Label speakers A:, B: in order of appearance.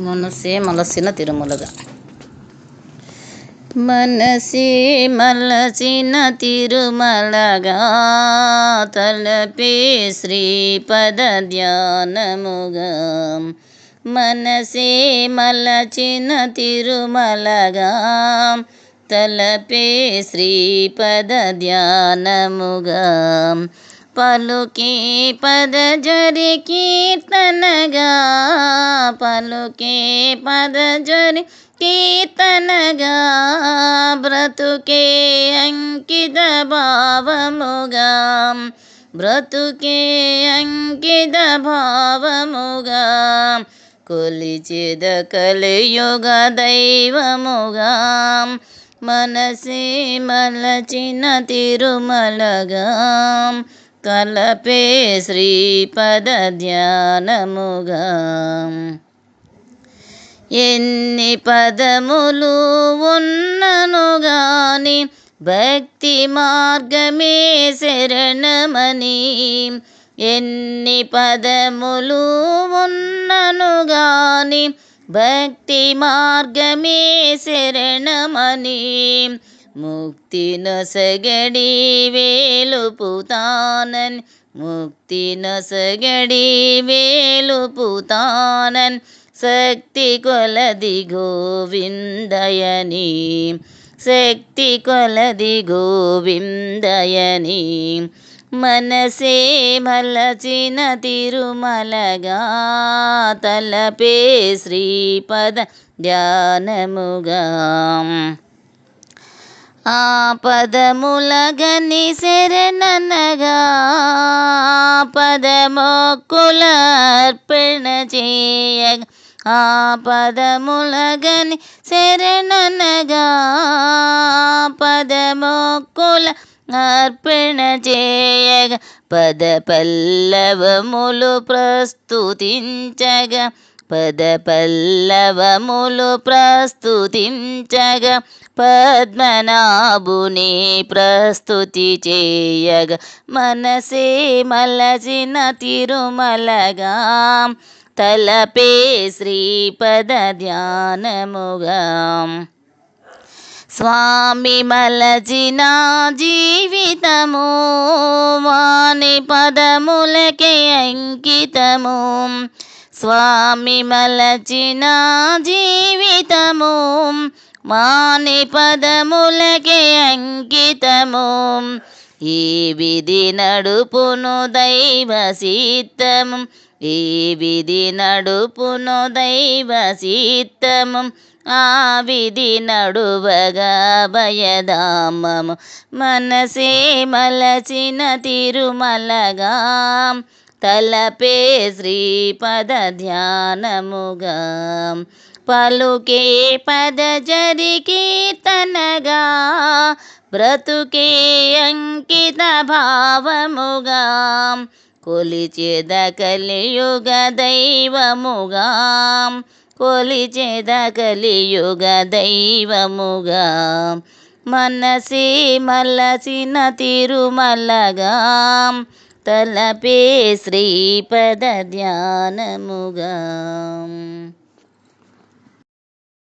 A: మనసే మలసిన తిరుమలగా మనసే మలసిన తిరుమలగా తలపే శ్రీపద ధ్యానముగా మనసే మలచిన తిరుమలగా తలపే శ్రీపద ధ్యానముగా పలుకే పద జరి కీర్తనగా పలుకే పద జరి కీర్తనగా బ్రతుకే అంకిత భావముగా బ్రతుకే అంకిత భావముగా కొలిచెద కలియుగ దైవముగా మనసే మలచిన తిరుమలగా కలపే శ్రీపద ధ్యానముగా ఎన్ని పదములు ఉన్నను గాని భక్తి మార్గమే శరణమని. ఎన్ని పదములు ఉన్నను గాని భక్తి మార్గమే శరణమని. ಮುಕ್ತಿನ ಸಗಡಿ ವೇಲುಪುತಾನನ್ മുക്തിന സഗടി വേലു പൂതാനൻ ശക്തി കൊലതി ഗോവിന്ദയനീ ശക്തി കൊലതി ഗോവിന്ദയനീ മനസേ മലചിന തിരുമലകാ തലപേ ശ്രീപദ ധ്യാനമുഖം. పదములగని శరణనగా పదమొక్కుల అర్పణ చేయగా ఆ పదములగని శరణనగా పదమొక్కుల అర్పణ చేయగ పద పల్లవములు ప్రస్తుతించగా పద పల్లవములు ప్రస్తుతించగా పద్మనాభుని ప్రస్తుతి చేయగా మనసే మలసిన తిరుమలగా తలపే శ్రీపద ధ్యానముగా. స్వామి మలచిన జీవితము వాణి పదములకే అంకితము. స్వామి మలచిన జీవితము మాని పదములకే అంకితము. ఈ విధి నడుపును దైవ సీతము ఈ విధి నడుపును దైవ సీతము. ఆ విధి నడువగా భయదామము మనసే మలచిన తిరుమలగా. తలపే శ్రీపద ధ్యానముగా. పలుకే పద జరి కీర్తనగా. బ్రతుకే అంకిత భావముగా. కొలిచేద కలియుగ దైవముగా. కొలిచేద కలియుగ దైవముగా. మనసి మలసిన తిరుమలగా. తలపే శ్రీపద ధ్యానముగా.